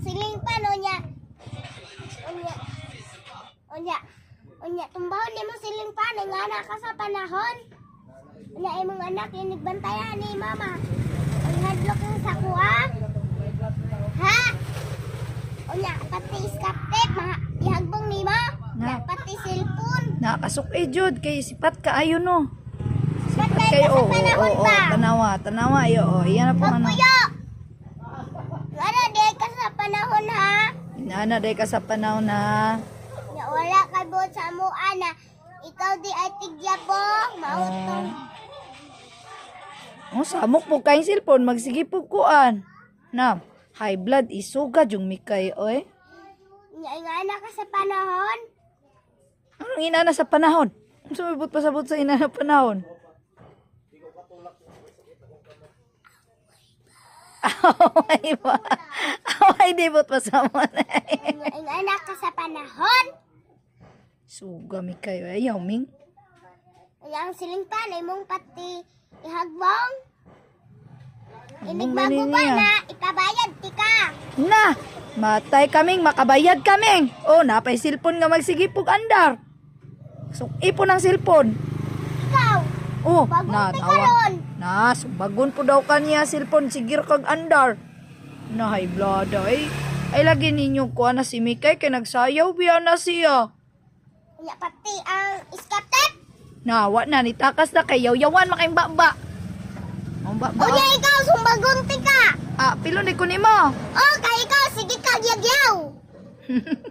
siling pan unya. Unya. Unya. Unya tumbahon nimo siling pan nga anak ka sa panahon. Unya imong anak yung nagbantayan ni mama. Ang hadlok ng sakua. Ha? Unya pati iskaptek mga ihagbong nimo. Unya Na. pati cellphone. Nakasuk eh jud kay sipat ka ayo no. Kay kayo oo, oo, pa? tanawa, tanawa ayo. Oh, iyan na po ano. Magpuyo! Wala di ka sa panahon ha. Inana day ka sa panahon na Na wala kay buot sa mua na ikaw di ay tigya po. Mautong. Oh, samok po kayong cellphone, magsige po kuan. Na, high blood isugad yung mikay oy. Nga nga na ka sa panahon. Anong inana sa panahon? Sumibot pa sabot sa inana panahon. Away ba? Away di bot pa sa mo na. Nga na ka sa panahon. Suga mi kayo ayaw ming. Yang siling pa na imong pati ihagbong. Inigbago yan? na ipabayad ti ka. Na, matay kaming makabayad kaming. Oh, napay cellphone nga magsigipog andar. So, ipon ang cellphone. Ikaw, Oh, na, tawa. Na, sumbagon po daw kaniya cellphone, sigir kag andar. Na, high blood ay. Ay, lagi ninyo ko na si Mikay kay nagsayaw biya na siya. Nga pati ang iskaptek. Na, wa na, nitakas na kay yaw-yawan makaing baba. Ang baba. Unya ikaw, sumbagon ti ka. Ah, ko ni mo. Oh, kay ikaw, sige ka, gyagyaw.